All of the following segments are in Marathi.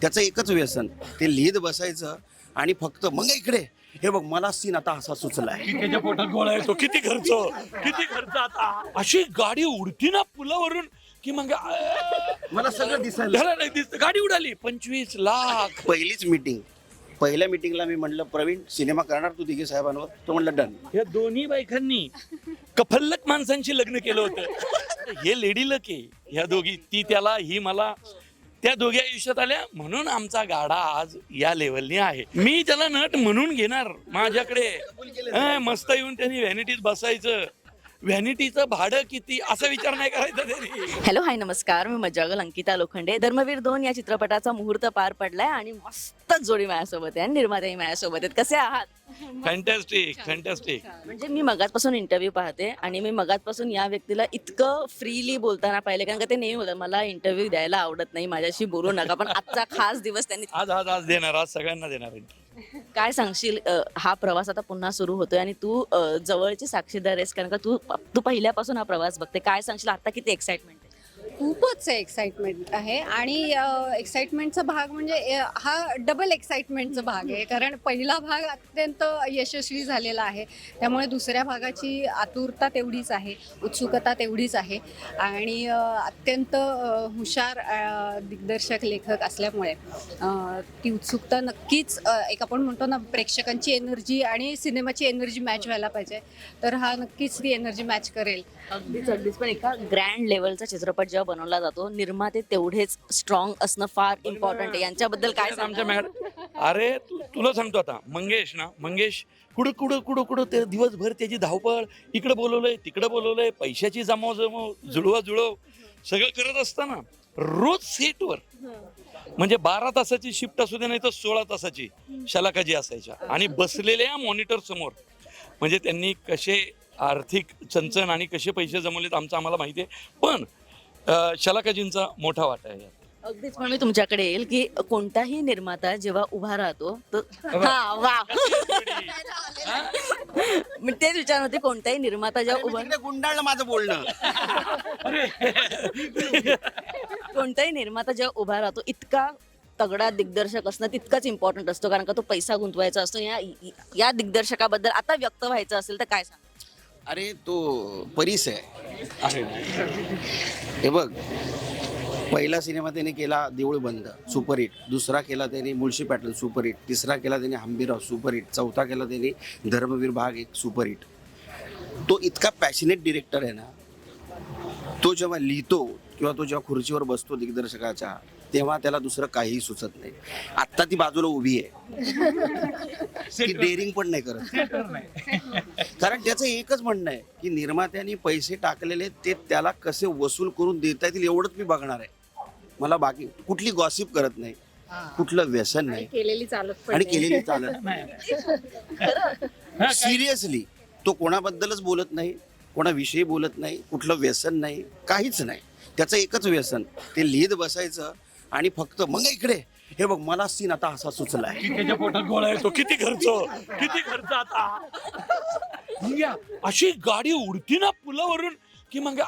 त्याचं एकच व्यसन ते लिहित बसायचं आणि फक्त मग इकडे हे बघ मला सीन आता असा सुचलाय. त्याच्या पोटात गोळा येतो. किती खर्च? किती खर्च आता? अशी गाडी उडती ना पुलावरून की मग मला सगळं दिसायला. ह्याला नाही दिसत. गाडी उडाली. पंचवीस लाख. पहिलीच मीटिंग पहिल्या मीटिंगला मी म्हणलं प्रवीण सिनेमा करणार तू दिघे साहेबांवर? तो म्हणलं डन या दोन्ही बायकांनी कफल्लक माणसांशी लग्न केलं होतं. हे लेडी लक आहे ह्या दोघी ती त्याला ही मला त्या दोघी आयुष्यात आल्या. म्हणून आमचा गाडा आज या लेवलनी आहे. मी त्याला नट म्हणून घेणार. माझ्याकडे. मस्त येऊन त्यांनी व्हॅनिटीत बसायचं. व्हॅनिटीचं भाडं किती? असा विचार नाही करायचा त्यांनी. हॅलो हाय नमस्कार. मी मजागल अंकिता लोखंडे. धर्मवीर दोन या चित्रपटाचा मुहूर्त पार पडलाय आणि मस्त जोडी माझ्यासोबत आहे आणि निर्माताही माझ्यासोबत आहेत. कसे आहात? फॅन्टॅस्टिक फॅन्टॅस्टिक म्हणजे मी मगाचपासून इंटरव्ह्यू पाहते आणि मी मगाचपासून या व्यक्तीला इतकं फ्रीली बोलताना पाहिले कारण का ते नेहमी बोलतात मला इंटरव्ह्यू द्यायला आवडत नाही माझ्याशी बोलू नका. पण आजचा खास दिवस त्यांनी आज आज आज देणार आज सगळ्यांना देणार आहे. काय सांगशील? अ, हा प्रवास आता पुन्हा सुरू होतोय आणि तू अ, जवळची साक्षीदार आहेस कारण का तू तू पहिल्यापासून हा प्रवास बघते. काय सांगशील? आता किती एक्साइटमेंट खूपच एक्साइटमेंट आहे. आणि एक्साइटमेंटचा भाग म्हणजे हा डबल एक्साइटमेंटचा भाग आहे. कारण पहिला भाग अत्यंत यशस्वी झालेला आहे. त्यामुळे दुसऱ्या भागाची आतुरता तेवढीच आहे. उत्सुकता तेवढीच आहे. आणि अत्यंत हुशार दिग्दर्शक लेखक असल्यामुळे ती उत्सुकता नक्कीच एक आपण म्हणतो ना प्रेक्षकांची एनर्जी आणि सिनेमाची एनर्जी मॅच व्हायला पाहिजे. तर हा नक्कीच ती एनर्जी मॅच करेल. अगदीच अगदीच. पण एका ग्रँड लेवलचा चित्रपट जेव्हा बनवला जातो. निर्माते तेवढेच स्ट्रॉंग असणं फार इम्पॉर्टंट आहे. यांच्याबद्दल काय आमच्या सांगणार मॅड अरे तु- तुला सांगतो आता मंगेश ना मंगेश कुठं कुठं कुठं कुठं ते दिवसभर त्याची धावपळ इकडं बोलवलंय तिकडं बोलवलंय पैशाची जमाव जमाव जुळवा जुळव सगळं करत असताना रोज सीटवर म्हणजे बारा तासाची शिफ्ट असू दे नाही तर सोळा तासाची शलाकाजी असायच्या. आणि बसलेल्या मॉनिटर समोर. म्हणजे त्यांनी कसे आर्थिक चंचन आणि कसे पैसे जमवलेत आमचं आम्हाला माहिती आहे. पण अं, शलाकाजींचा मोठा वाटा आहे यात. अगदीच पण मी तुमच्याकडे येईल की कोणताही निर्माता जेव्हा उभा राहतो तर हा वा. मी तेच विचार होते कोणताही निर्माता जेव्हा उभा तिकडे गुंडाळलं माझं बोलणं. कोणताही निर्माता जेव्हा उभा राहतो इतका तगडा दिग्दर्शक असणं तितकंच इम्पॉर्टंट असतो कारण का तो पैसा गुंतवायचा असतो. या या दिग्दर्शकाबद्दल आता व्यक्त व्हायचं असेल तर काय सांग अरे तो परीस आहे. आहे. हे बघ पहिला सिनेमा त्याने केला देऊळ बंद सुपरहिट दुसरा केला त्याने मुळशी पॅटर्न सुपरहिट तिसरा केला त्याने हंबीराव सुपरहिट चौथा केला त्याने धर्मवीर भाग एक सुपरहिट तो इतका पॅशनेट डिरेक्टर आहे ना तो जेव्हा लिहितो किंवा तो जेव्हा खुर्चीवर बसतो दिग्दर्शकाच्या तेव्हा त्याला दुसरं काहीही सुचत नाही. आत्ता ती बाजूला उभी आहे. ती डेअरिंग पण नाही करत. कारण त्याचं एकच म्हणणं आहे की निर्मात्यांनी पैसे टाकलेले ते त्याला कसे वसूल करून देता येतील एवढंच मी बघणार आहे. मला बाकी कुठली गॉसिप करत नाही कुठलं व्यसन नाही. केलेली चालत पण आणि नाही. केलेली चालत सिरियसली तो कोणाबद्दलच बोलत नाही कोणाविषयी बोलत नाही कुठलं व्यसन नाही काहीच नाही. त्याचं एकच व्यसन ते लिहित बसायचं आणि फक्त मग इकडे. हे बघ मला सीन आता असा सुचलाय. त्याच्या पोटात गोळा येतो किती खर्च किती खर्च आता. मग या, अशी गाडी उडती ना पुलावरून की मग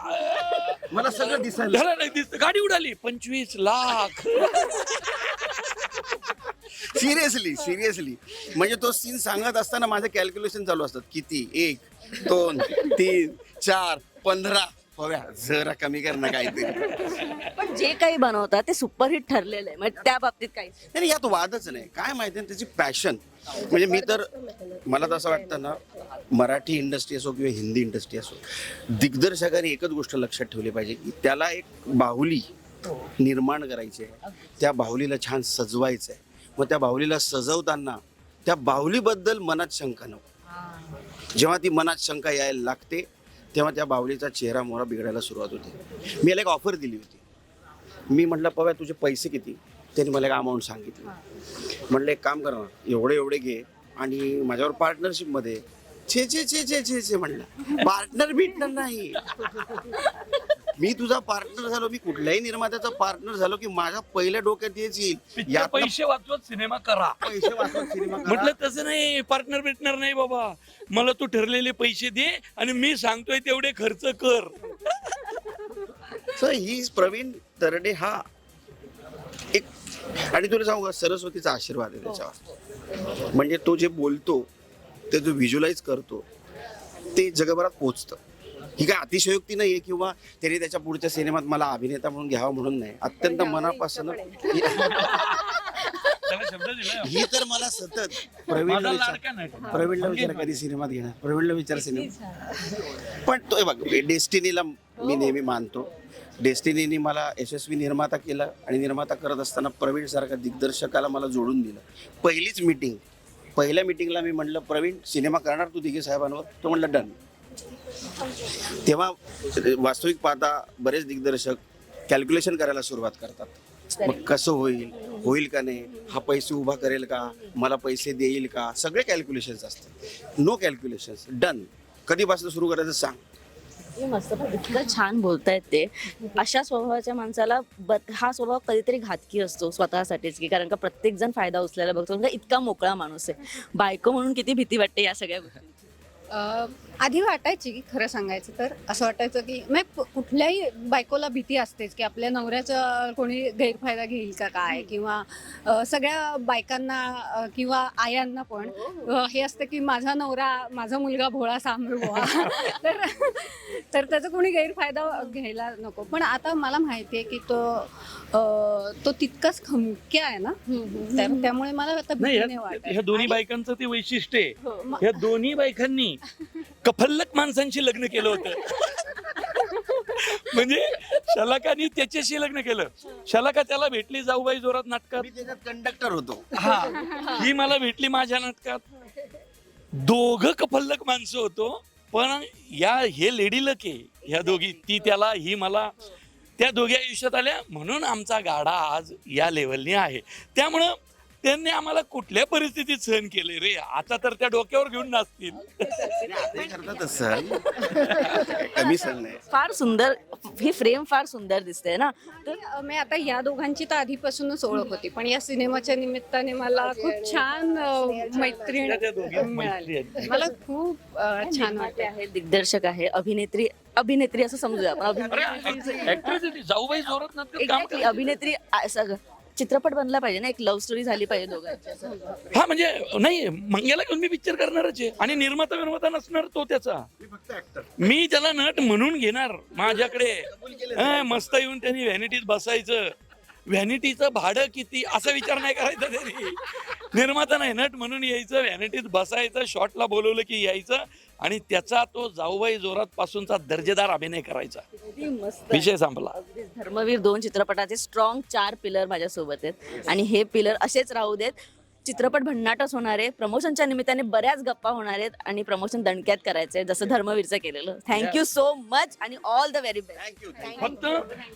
मला सगळं दिसायला नाही दिसत. गाडी उडाली पंचवीस लाख. सिरियसली सिरियसली म्हणजे तो सीन सांगत असताना माझं कॅल्क्युलेशन चालू असतात. किती? एक दोन तीन चार पंधरा. हव्या जरा कमी कर ना काहीतरी. पण जे काही बनवतात ते सुपरहिट ठरलेलं आहे. म्हणजे त्या बाबतीत काही नाही. यात वादच नाही. काय माहिती आहे त्याची पॅशन म्हणजे मी तर मला तर असं वाटतं ना मराठी इंडस्ट्री असो किंवा हिंदी इंडस्ट्री असो दिग्दर्शकाने एकच गोष्ट लक्षात ठेवली पाहिजे की त्याला एक बाहुली निर्माण करायची आहे. त्या बाहुलीला छान सजवायचं आहे मग त्या बाहुलीला सजवताना त्या बाहुलीबद्दल मनात शंका नको. जेव्हा ती मनात शंका यायला लागते तेव्हा त्या बाहुलीचा चेहरा मोहरा बिघडायला सुरुवात होते. मी याला एक ऑफर दिली होती. मी म्हटलं पव्या तुझे पैसे किती? त्यांनी मला एक अमाऊंट सांगितली. म्हटलं एक काम कर ना एवढे एवढे घे आणि माझ्यावर पार्टनरशिपमध्ये छे छे छे छे छे छे म्हणलं. पार्टनर भेटणार नाही. मी तुझा पार्टनर झालो मी कुठल्याही निर्मात्याचा पार्टनर झालो की माझ्या पहिल्या डोक्यात हेच येईल. पिक्चर यातनं पैसे वाचवत सिनेमा करा. पैसे वाचवत सिनेमा करा. म्हटलं तसं नाही पार्टनर भेटणार नाही बाबा. मला तू ठरलेले पैसे दे आणि मी सांगतोय तेवढे खर्च कर. So, ही प्रवीण तरडे हा एक आणि तुला सांगू का सरस्वतीचा आशीर्वाद आहे त्याच्यावर. म्हणजे तो जे बोलतो ते जो व्हिज्युअलाइज करतो ते जगभरात पोचतं. ही काय अतिशयोक्ती नाही आहे किंवा त्याने त्याच्या पुढच्या सिनेमात मला अभिनेता म्हणून घ्यावा म्हणून नाही. अत्यंत मनापासून ही तर मला सतत प्रवीणला माझा विचार. प्रवीणला विचार कधी सिनेमात घेणार? प्रवीणला विचार सिनेमा पण तो हे बघ डेस्टिनीला मी नेहमी मानतो. डेस्टिनीने मला यशस्वी निर्माता केला आणि निर्माता करत असताना प्रवीण सारखा दिग्दर्शकाला मला जोडून दिलं. पहिलीच मीटिंग पहिल्या मीटिंगला मी म्हटलं प्रवीण सिनेमा करणार तू दिघे साहेबांवर? तो म्हटलं डन. तेव्हा वास्तविक पाहता बरेच दिग्दर्शक कॅल्क्युलेशन करायला सुरुवात करतात. मग कसं होईल? होईल का नाही? हा पैसे उभा करेल का? मला पैसे देईल का? सगळे कॅल्क्युलेशन्स असतात. नो कॅल्क्युलेशन्स डन कधीपासून सुरू करायचं सांग. हे मस्त पण इतकं छान बोलतायत ते. अशा स्वभावाच्या माणसाला हा स्वभाव कधीतरी घातकी असतो स्वतःसाठीच की कारण का प्रत्येक जण फायदा उचलायला बघतो. इतका मोकळा माणूस आहे. बायको म्हणून किती भीती वाटते या सगळ्या गोष्टी आधी वाटायची की खरं सांगायचं तर. असं वाटायचं की कु- कुठल्याही बायकोला भीती असतेच की आपल्या नवऱ्याचा कोणी गैरफायदा घेईल का काय? किंवा अ, सगळ्या बायकांना अ, किंवा आयांना पण अ, हे असतं की माझा नवरा माझा मुलगा भोळा सांभाळू बुवा. तर तर त्याचा कोणी गैरफायदा घ्यायला नको. पण आता मला माहिती आहे की तो अ, तो तितकाच खमक्या आहे ना. तर त्यामुळे मला आता नाही भीती नाही ह्या- वाटत. ह्या दोन्ही आणि- बायकांचं ते वैशिष्ट्य आहे. हो, ह्या दोन्ही बायकांनी कफल्लक माणसांशी लग्न केलं होतं. म्हणजे शलाकानी त्याच्याशी लग्न केलं. शलाका त्याला भेटली जाऊबाई जोरात नाटकात. मी त्याच्यात कंडक्टर होतो. हा. ही. मला भेटली माझ्या नाटकात. दोघं कफल्लक माणसं होतो पण या हे लेडी लक आहे ह्या दोघी. ती त्याला ही मला त्या दोघी आयुष्यात आल्या. म्हणून आमचा गाडा आज या लेवलनी आहे. त्यामुळं त्यांनी आम्हाला कुठल्या परिस्थितीत सहन केले रे? आता तर त्या डोक्यावर घेऊन नाचतील. कमी नाही फार सुंदर ही फ्रेम फार सुंदर दिसते ना? तर मी आता या दोघांची तर आधीपासूनच ओळख होती पण या सिनेमाच्या निमित्ताने मला खूप छान अ, मैत्रीण मिळाली. मला खूप अ, छान वाटते आहे दिग्दर्शक आहे अभिनेत्री अभिनेत्री असं समजूया आपण. अरे अभिनेत्री ऍक्ट्रेस जाऊबाई जोरात काम अभिनेत्री आ- सगळं. चित्रपट बनला पाहिजे ना एक लव्ह स्टोरी झाली पाहिजे दोघांची. असं. हा म्हणजे नाही मंग्याला घेऊन मी पिक्चर करणारच आहे. आणि निर्माता निर्माता नसणार तो त्याचा. मी त्याला नट म्हणून घेणार माझ्याकडे. हा, मस्त येऊन त्यांनी व्हॅनिटीत बसायचं. व्हॅनिटीचं भाडं किती असा विचार नाही करायचा त्यांनी. निर्माता नाही नट म्हणून यायचं व्हॅनिटीत बसायचं शॉटला बोलवलं की यायचं. आणि त्याचा तो जाऊबाई जोरात पासूनचा दर्जेदार अभिनय करायचा. किती मस्त. आहे. विषय संपला. अगदीच धर्मवीर दोन चित्रपटाचे स्ट्रॉंग चार पिलर माझ्यासोबत आहेत. आणि हे पिलर असेच राहू देत चित्रपट भन्नाटच होणार आहे. प्रमोशनच्या निमित्ताने बऱ्याच गप्पा होणार आहेत आणि प्रमोशन दणक्यात करायचंय जसं धर्मवीरचं केलेलं. थँक्यू सो मच आणि ऑल द व्हेरी बेस्ट फक्त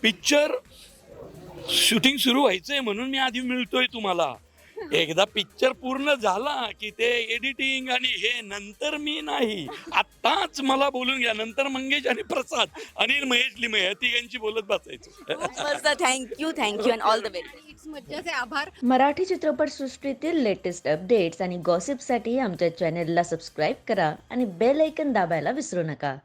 पिक्चर शूटिंग सुरू व्हायचंय म्हणून मी आधी मिळतोय तुम्हाला. एकदा पिक्चर पूर्ण झाला की ते एडिटिंग आणि हे नंतर मी नाही. आत्ताच मला बोलून घ्या. नंतर मंगेश आणि प्रसाद आणि महेश लिमये या तिघांची बोलत बसायचं. Thank you thank you and all the best आभार. मराठी चित्रपटसृष्टीतील लेटेस्ट अपडेट्स आणि गॉसिपसाठी आमच्या चॅनेलला सबस्क्राईब करा आणि बेल ऐकन दाबायला विसरू नका.